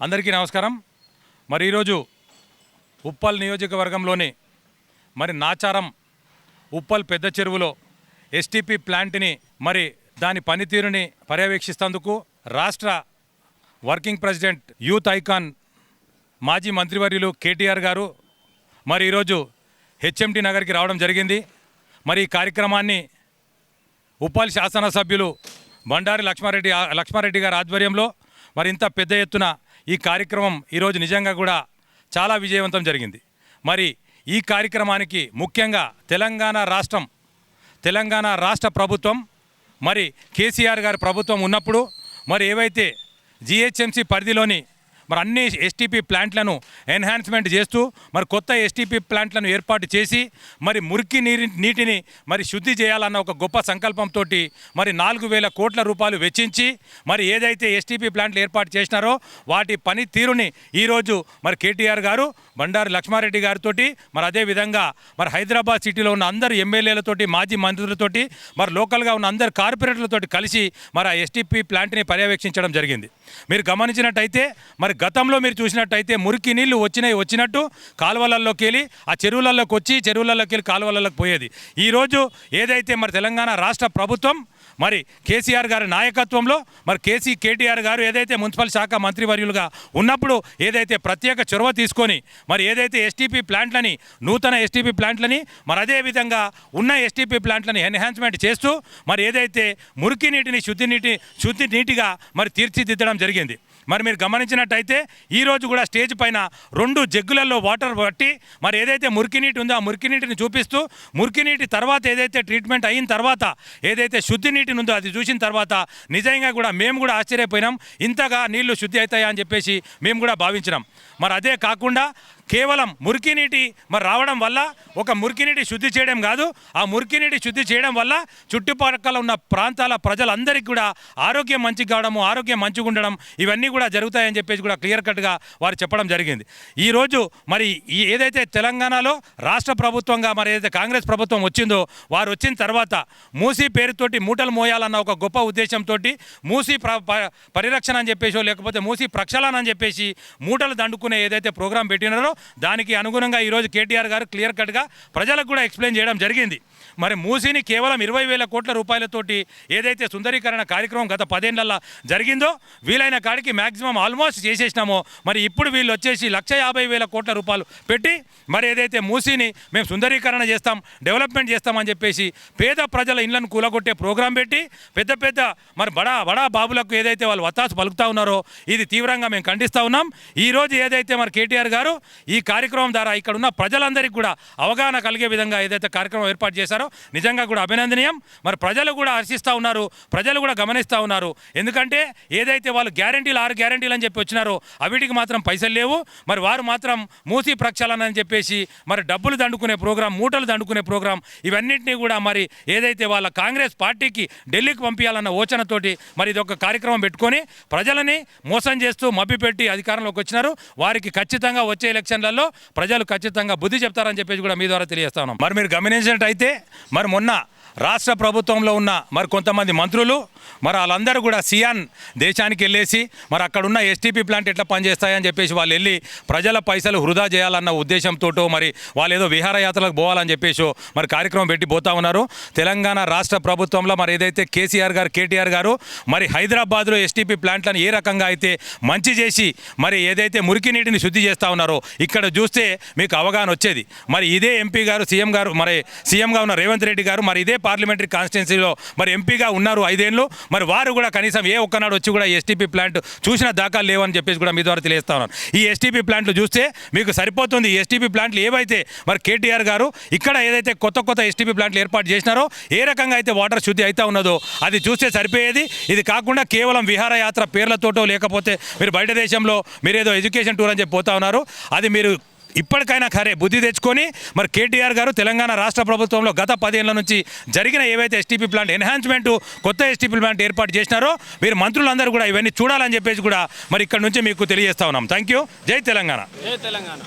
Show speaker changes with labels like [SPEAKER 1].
[SPEAKER 1] అందరికీ నమస్కారం. మరి ఈరోజు ఉప్పల్ నియోజకవర్గంలోని మరి నాచారం ఉప్పల్ పెద్ద చెరువులో ఎస్టీపీ ప్లాంట్ని మరి దాని పనితీరుని పర్యవేక్షిస్తందుకు రాష్ట్ర వర్కింగ్ ప్రెసిడెంట్ యూత్ ఐకాన్ మాజీ మంత్రివర్యులు కేటీఆర్ గారు మరి ఈరోజు హెచ్ఎండి నగర్కి రావడం జరిగింది. మరి ఈ కార్యక్రమాన్ని ఉప్పల్ శాసనసభ్యులు బండారి లక్ష్మారెడ్డి లక్ష్మారెడ్డి గారి ఆధ్వర్యంలో మరి ఇంత పెద్ద ఎత్తున ఈ కార్యక్రమం ఈరోజు నిజంగా కూడా చాలా విజయవంతం జరిగింది. మరి ఈ కార్యక్రమానికి ముఖ్యంగా తెలంగాణ రాష్ట్రం తెలంగాణ రాష్ట్ర ప్రభుత్వం మరి కేసీఆర్ గారి ప్రభుత్వం ఉన్నప్పుడు మరి ఏవైతే జిహెచ్ఎంసి పరిధిలోని మరి అన్ని ఎస్టీపీ ప్లాంట్లను ఎన్హాన్స్మెంట్ చేస్తూ మరి కొత్త ఎస్టీపీ ప్లాంట్లను ఏర్పాటు చేసి మరి మురికి నీరి నీటిని మరి శుద్ధి చేయాలన్న ఒక గొప్ప సంకల్పంతో మరి నాలుగు వేల కోట్ల రూపాయలు వెచ్చించి మరి ఏదైతే ఎస్టీపీ ప్లాంట్లు ఏర్పాటు చేసినారో వాటి పని తీరుని ఈరోజు మరి కేటీఆర్ గారు బండారు లక్ష్మారెడ్డి గారితో మరి అదేవిధంగా మరి హైదరాబాద్ సిటీలో ఉన్న అందరు ఎమ్మెల్యేలతోటి మాజీ మంత్రులతోటి మరి లోకల్గా ఉన్న అందరు కార్పొరేటర్లతోటి కలిసి మరి ఆ ఎస్టీపీ ప్లాంట్ని పర్యవేక్షించడం జరిగింది. మీరు గమనించినట్టయితే మరి గతంలో మీరు చూసినట్టయితే మురికి నీళ్ళు వచ్చినాయి వచ్చినట్టు కాలువలలోకి వెళ్ళి ఆ చెరువులలోకి వచ్చి చెరువులలోకి వెళ్ళి కాలువలలోకి పోయేది. ఈరోజు ఏదైతే మరి తెలంగాణ రాష్ట్ర ప్రభుత్వం మరి కేసీఆర్ గారి నాయకత్వంలో మరి కేసీ కేటీఆర్ గారు ఏదైతే మున్సిపల్ శాఖ మంత్రివర్యులుగా ఉన్నప్పుడు ఏదైతే ప్రత్యేక చొరవ తీసుకొని మరి ఏదైతే ఎస్టీపీ ప్లాంట్లని నూతన ఎస్టీపీ ప్లాంట్లని మరి అదేవిధంగా ఉన్న ఎస్టీపీ ప్లాంట్లని ఎన్హాన్స్మెంట్ చేస్తూ మరి ఏదైతే మురికి నీటిని శుద్ధి నీటి శుద్ధి నీటిగా మరి తీర్చిదిద్దడం జరిగింది. మరి మీరు గమనించినట్టయితే ఈరోజు కూడా స్టేజ్ పైన రెండు జగ్గులలో వాటర్ పట్టి మరి ఏదైతే మురికి నీటి ఉందో ఆ మురికి నీటిని చూపిస్తూ మురికి నీటి తర్వాత ఏదైతే ట్రీట్మెంట్ అయిన తర్వాత ఏదైతే శుద్ధి నీటిని ఉందో అది చూసిన తర్వాత నిజంగా కూడా మేము కూడా ఆశ్చర్యపోయినాం. ఇంతగా నీళ్ళు శుద్ధి అవుతాయా అని చెప్పేసి మేము కూడా భావించినాం. మరి అదే కాకుండా కేవలం మురికి నీటి మరి రావడం వల్ల ఒక మురికి నీటి శుద్ధి చేయడం కాదు ఆ మురికి నీటి శుద్ధి చేయడం వల్ల చుట్టుపక్కల ఉన్న ప్రాంతాల ప్రజలందరికీ కూడా ఆరోగ్యం మంచిగా కావడము ఆరోగ్యం మంచిగా ఉండడం ఇవన్నీ కూడా జరుగుతాయని చెప్పేసి కూడా క్లియర్ కట్గా వారు చెప్పడం జరిగింది. ఈరోజు మరి ఈ ఏదైతే తెలంగాణలో రాష్ట్ర ప్రభుత్వంగా మరి ఏదైతే కాంగ్రెస్ ప్రభుత్వం వచ్చిందో వారు వచ్చిన తర్వాత మూసీ పేరుతోటి మూటలు మోయాలన్న ఒక గొప్ప ఉద్దేశంతో మూసీ పరిరక్షణ అని చెప్పేసి లేకపోతే మూసీ ప్రక్షాళన అని చెప్పేసి మూటలు దండుకునే ఏదైతే ప్రోగ్రాం పెట్టినారో దానికి అనుగుణంగా ఈరోజు కేటీఆర్ గారు క్లియర్ కట్గా ప్రజలకు కూడా ఎక్స్ప్లెయిన్ చేయడం జరిగింది. మరి మూసీని కేవలం ఇరవై వేల కోట్ల రూపాయలతోటి ఏదైతే సుందరీకరణ కార్యక్రమం గత పదేళ్ళలో జరిగిందో వీలైన కాడికి మ్యాక్సిమం ఆల్మోస్ట్ చేసేసినామో మరి ఇప్పుడు వీళ్ళు వచ్చేసి లక్ష యాభై వేల కోట్ల రూపాయలు పెట్టి మరి ఏదైతే మూసీని మేము సుందరీకరణ చేస్తాం డెవలప్మెంట్ చేస్తామని చెప్పేసి పేద ప్రజల ఇళ్ళను కూలగొట్టే ప్రోగ్రాం పెట్టి పెద్ద పెద్ద మరి బడా బడా బాబులకు ఏదైతే వాళ్ళు వత్తాసు పలుకుతా ఉన్నారో ఇది తీవ్రంగా మేము ఖండిస్తూ ఉన్నాం. ఈరోజు ఏదైతే మరి కేటీఆర్ గారు ఈ కార్యక్రమం ద్వారా ఇక్కడ ఉన్న ప్రజలందరికీ కూడా అవగాహన కలిగే విధంగా ఏదైతే కార్యక్రమం ఏర్పాటు చేశారో నిజంగా కూడా అభినందనీయం. మరి ప్రజలు కూడా హర్షిస్తూ ఉన్నారు ప్రజలు కూడా గమనిస్తూ ఉన్నారు. ఎందుకంటే ఏదైతే వాళ్ళు గ్యారంటీలు ఆరు గ్యారంటీలు అని చెప్పి వచ్చినారో అవిటికి మాత్రం పైసలు లేవు. మరి వారు మాత్రం మూసి ప్రక్షాళన అని చెప్పేసి మరి డబ్బులు దండుకునే ప్రోగ్రాం మూటలు దండుకునే ప్రోగ్రాం ఇవన్నింటినీ కూడా మరి ఏదైతే వాళ్ళ కాంగ్రెస్ పార్టీకి ఢిల్లీకి పంపించాలన్న ఓచనతోటి మరి ఇది ఒక కార్యక్రమం పెట్టుకొని ప్రజలని మోసం చేస్తూ మభ్యపెట్టి అధికారంలోకి వచ్చినారు. వారికి ఖచ్చితంగా వచ్చే ఎలక్షన్లలో ప్రజలు ఖచ్చితంగా బుద్ధి చెప్తారని చెప్పేసి కూడా మీ ద్వారా తెలియజేస్తాను మరి మీరు గమనించినట్టయితే మరి మొన్న రాష్ట్ర ప్రభుత్వంలో ఉన్న మరి కొంతమంది మంత్రులు మరి వాళ్ళందరూ కూడా సియాన్ దేశానికి వెళ్ళేసి మరి అక్కడ ఉన్న ఎస్టీపీ ప్లాంట్ ఎట్లా పనిచేస్తాయని చెప్పేసి వాళ్ళు వెళ్ళి ప్రజల పైసలు వృధా చేయాలన్న ఉద్దేశంతో మరి వాళ్ళు ఏదో విహారయాత్రలకు పోవాలని చెప్పేసి మరి కార్యక్రమం పెట్టి పోతా ఉన్నారు. తెలంగాణ రాష్ట్ర ప్రభుత్వంలో మరి ఏదైతే కేసీఆర్ గారు కేటీఆర్ గారు మరి హైదరాబాద్లో ఎస్టీపీ ప్లాంట్లను ఏ రకంగా అయితే మంచి చేసి మరి ఏదైతే మురికి నీటిని శుద్ధి చేస్తూ ఉన్నారో ఇక్కడ చూస్తే మీకు అవగాహన వచ్చేది. మరి ఇదే ఎంపీ గారు సీఎం గారు మరి సీఎంగా ఉన్న రేవంత్ రెడ్డి గారు మరి ఇదే పార్లమెంటరీ కాన్స్టిట్యున్సీలో మరి ఎంపీగా ఉన్నారు ఐదేళ్ళు. మరి వారు కూడా కనీసం ఏ ఒక్కనాడు వచ్చి కూడా ఎస్టీపీ ప్లాంట్ చూసిన దాఖలు లేవని చెప్పేసి కూడా మీ ద్వారా తెలియజేస్తా ఉన్నాను. ఈ ఎస్టీపీ ప్లాంట్లు చూస్తే మీకు సరిపోతుంది. ఎస్టీపీ ప్లాంట్లు ఏవైతే మరి కేటీఆర్ గారు ఇక్కడ ఏదైతే కొత్త కొత్త ఎస్టీపీ ప్లాంట్లు ఏర్పాటు చేసినారో ఏ రకంగా అయితే వాటర్ శుద్ధి అవుతా ఉన్నదో అది చూస్తే సరిపోయేది. ఇది కాకుండా కేవలం విహారయాత్ర పేర్లతోటో లేకపోతే మీరు బయట దేశంలో మీరు ఏదో ఎడ్యుకేషన్ టూర్ అని చెప్పి పోతా ఉన్నారు. అది మీరు ఇప్పటికైనా ఖరే బుద్ధి తెచ్చుకొని మరి కేటీఆర్ గారు తెలంగాణ రాష్ట్ర ప్రభుత్వంలో గత పదేళ్ళ నుంచి జరిగిన ఏవైతే ఎస్టీపీ ప్లాంట్ ఎన్హాన్స్మెంట్ కొత్త ఎస్టీపీ ప్లాంట్ ఏర్పాటు చేసినారో మీరు మంత్రులందరూ కూడా ఇవన్నీ చూడాలని చెప్పేసి కూడా మరి ఇక్కడ నుంచి మీకు తెలియజేస్తా ఉన్నాం. థ్యాంక్ యూ జై తెలంగాణ.
[SPEAKER 2] జై తెలంగాణ.